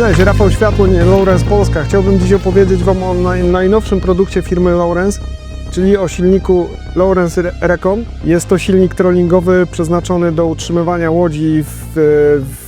Cześć, Rafał Światłoń, Lawrence Polska. Chciałbym dziś opowiedzieć Wam o naj, najnowszym produkcie firmy Lawrence, czyli o silniku Lawrence Re- Recon. Jest to silnik trollingowy przeznaczony do utrzymywania łodzi w,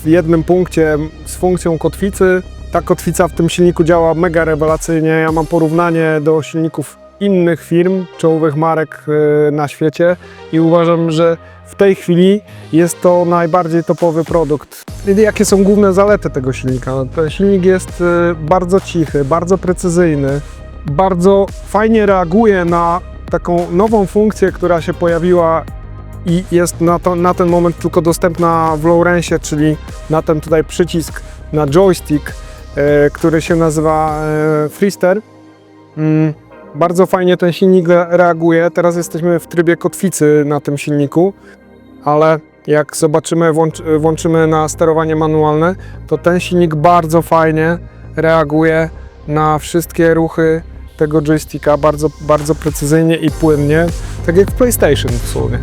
w jednym punkcie z funkcją kotwicy. Ta kotwica w tym silniku działa mega rewelacyjnie. Ja mam porównanie do silników innych firm, czołowych marek e, na świecie i uważam, że w tej chwili jest to najbardziej topowy produkt. Jakie są główne zalety tego silnika? No, Ten silnik jest e, bardzo cichy, bardzo precyzyjny, bardzo fajnie reaguje na taką nową funkcję, która się pojawiła i jest na, to, na ten moment tylko dostępna w Lowrensie, czyli na ten tutaj przycisk na joystick, e, który się nazywa e, Freester. Mm, bardzo fajnie ten silnik re- reaguje. Teraz jesteśmy w trybie kotwicy na tym silniku, ale jak zobaczymy, włącz, włączymy na sterowanie manualne, to ten silnik bardzo fajnie reaguje na wszystkie ruchy tego joysticka, bardzo, bardzo precyzyjnie i płynnie, tak jak w PlayStation w sumie.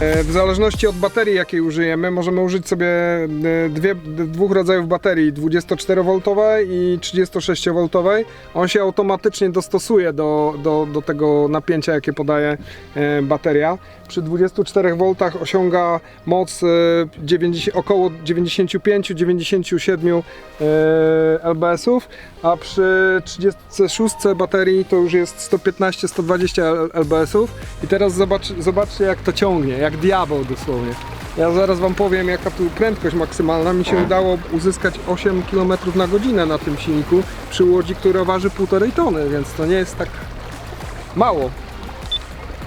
W zależności od baterii, jakiej użyjemy, możemy użyć sobie e, dwie, dwóch rodzajów baterii, 24V i 36V. On się automatycznie dostosuje do, do, do tego napięcia, jakie podaje e, bateria. Przy 24V osiąga moc e, 90, około 95-97 lbs-ów, a przy 36 baterii to już jest 115-120 lbs-ów. I teraz zobacz, zobaczcie jak to ciągnie, jak diabeł dosłownie. Ja zaraz Wam powiem jaka tu prędkość maksymalna. Mi się udało uzyskać 8 km na godzinę na tym silniku przy łodzi, która waży 1,5 tony, więc to nie jest tak mało.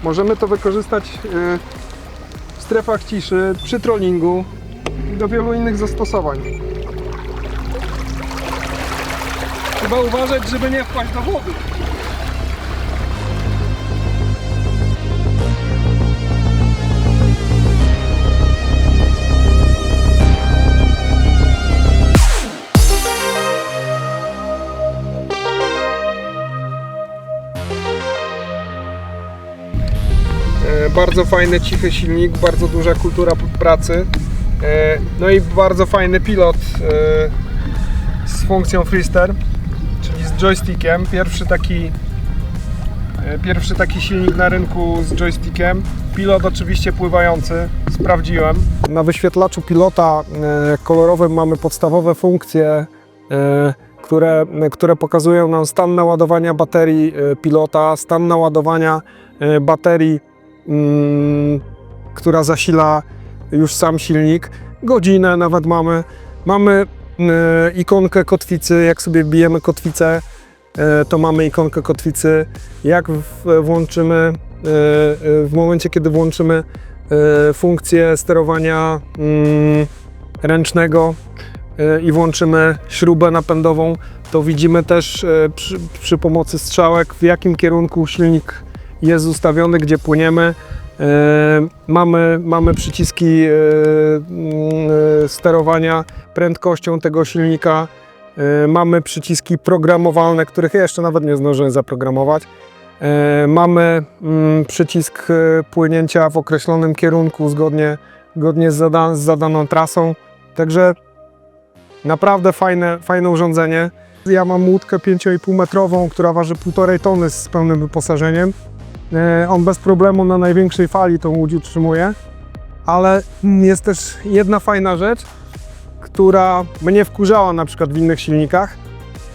Możemy to wykorzystać e, w strefach ciszy, przy trollingu i do wielu innych zastosowań. Trzeba uważać, żeby nie wpaść do wody. Bardzo fajny, cichy silnik, bardzo duża kultura pracy. E, No i bardzo fajny pilot e, z funkcją Freester, czyli z joystickiem. Pierwszy taki, e, pierwszy taki silnik na rynku z joystickiem. Pilot oczywiście pływający, sprawdziłem. Na wyświetlaczu pilota kolorowym mamy podstawowe funkcje, które, które pokazują nam stan naładowania baterii pilota, stan naładowania baterii która zasila już sam silnik. Godzinę nawet mamy. Mamy e, ikonkę kotwicy. Jak sobie bijemy kotwicę, e, to mamy ikonkę kotwicy. Jak włączymy, e, w momencie, kiedy włączymy funkcję sterowania mm, ręcznego i włączymy śrubę napędową, to widzimy też przy, przy pomocy strzałek, w jakim kierunku silnik jest ustawiony, gdzie płyniemy. E, Mamy, mamy przyciski e, mm, e, sterowania prędkością tego silnika. Mamy przyciski programowalne, których jeszcze nawet nie zdążyłem zaprogramować. Mamy mm, przycisk płynięcia w określonym kierunku zgodnie, zgodnie z, z zadaną trasą. Także naprawdę fajne, fajne urządzenie. Ja mam łódkę 5,5 metrową, która waży 1,5 tony z pełnym wyposażeniem. E, On bez problemu na największej fali tą łódź utrzymuje. Ale jest też jedna fajna rzecz, która mnie wkurzała na przykład w innych silnikach.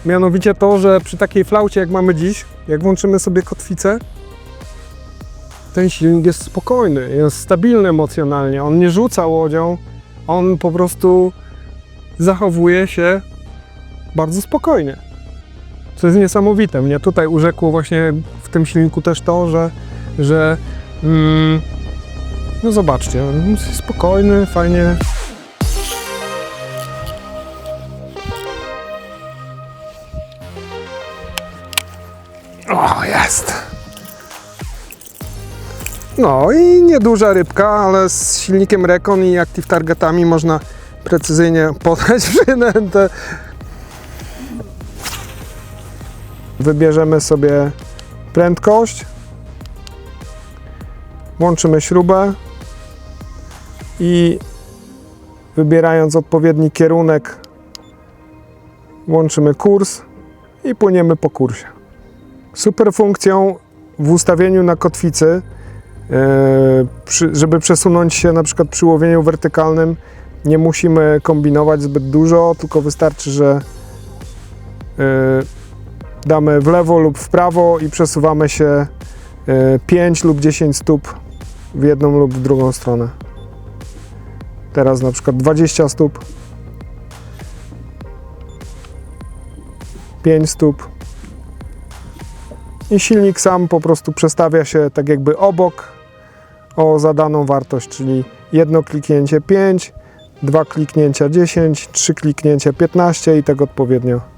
Mianowicie to, że przy takiej flaucie jak mamy dziś, jak włączymy sobie kotwicę, ten silnik jest spokojny, jest stabilny emocjonalnie. On nie rzuca łodzią, on po prostu zachowuje się bardzo spokojnie. Co jest niesamowite. Mnie tutaj urzekło właśnie w tym silniku też to, że, że mm, no zobaczcie, spokojny, fajnie. O, jest! No i nieduża rybka, ale z silnikiem Recon i Active Targetami można precyzyjnie podać przynętę. Wybierzemy sobie prędkość, włączymy śrubę i wybierając odpowiedni kierunek włączymy kurs i płyniemy po kursie. Super funkcją w ustawieniu na kotwicy, e, żeby przesunąć się na przykład przy łowieniu wertykalnym, nie musimy kombinować zbyt dużo, tylko wystarczy, że e, damy w lewo lub w prawo i przesuwamy się e, 5 lub 10 stóp w jedną lub w drugą stronę. Teraz na przykład 20 stóp, 5 stóp. I silnik sam po prostu przestawia się tak jakby obok o zadaną wartość, czyli jedno kliknięcie 5, dwa kliknięcia 10, trzy kliknięcia 15 i tak odpowiednio.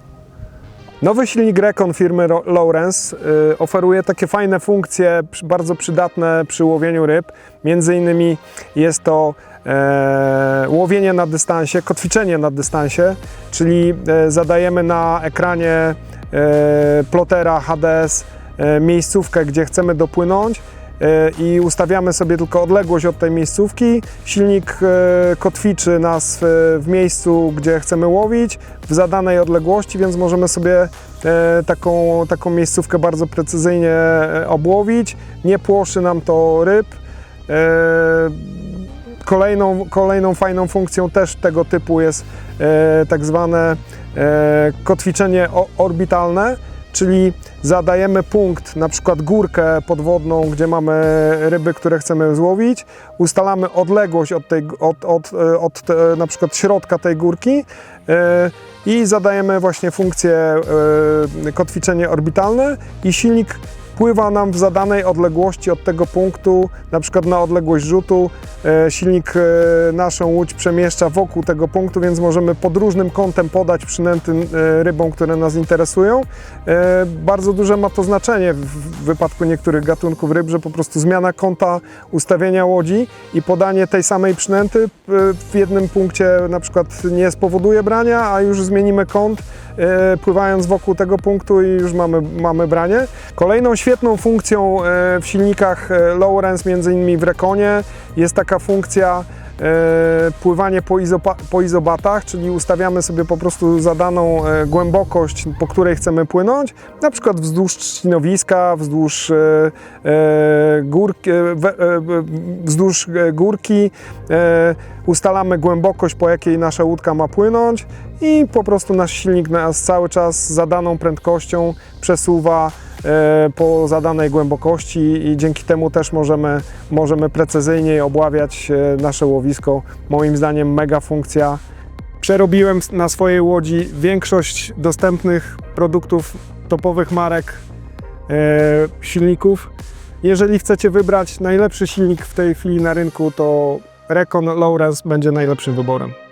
Nowy silnik Recon firmy Lawrence y, oferuje takie fajne funkcje, bardzo przydatne przy łowieniu ryb. Między innymi jest to e, łowienie na dystansie, kotwiczenie na dystansie, czyli e, zadajemy na ekranie e, plotera HDS miejscówkę, gdzie chcemy dopłynąć i ustawiamy sobie tylko odległość od tej miejscówki. Silnik e, kotwiczy nas w, w miejscu, gdzie chcemy łowić, w zadanej odległości, więc możemy sobie e, taką, taką miejscówkę bardzo precyzyjnie e, obłowić. Nie płoszy nam to ryb. E, Kolejną, kolejną fajną funkcją też tego typu jest e, tak zwane e, kotwiczenie orbitalne, czyli zadajemy punkt, na przykład górkę podwodną, gdzie mamy ryby, które chcemy złowić, ustalamy odległość od, tej, od, od, e, od na przykład środka tej górki e, i zadajemy właśnie funkcję e, kotwiczenie orbitalne i silnik pływa nam w zadanej odległości od tego punktu, na przykład na odległość rzutu. E, Silnik e, naszą łódź przemieszcza wokół tego punktu, więc możemy pod różnym kątem podać przynęty e, rybom, które nas interesują. Bardzo duże ma to znaczenie w wypadku niektórych gatunków ryb, że po prostu zmiana kąta ustawienia łodzi i podanie tej samej przynęty w jednym punkcie na przykład nie spowoduje brania, a już zmienimy kąt pływając wokół tego punktu i już mamy, mamy branie. Kolejną świetną funkcją e, w silnikach e, Lowrance, między innymi w Reconie, jest taka funkcja e, pływanie po, po izobatach, czyli ustawiamy sobie po prostu zadaną e, głębokość, po której chcemy płynąć, na przykład wzdłuż trzcinowiska, wzdłuż, e, e, górki, e, e, wzdłuż e, górki, e, ustalamy głębokość, po jakiej nasza łódka ma płynąć i po prostu nasz silnik nas cały czas z zadaną prędkością przesuwa e, po zadanej głębokości i dzięki temu też możemy, możemy precyzyjniej obławiać e, nasze łowisko. Moim zdaniem mega funkcja. Przerobiłem na swojej łodzi większość dostępnych produktów topowych marek e, silników. Jeżeli chcecie wybrać najlepszy silnik w tej chwili na rynku, to Recon Lawrence będzie najlepszym wyborem.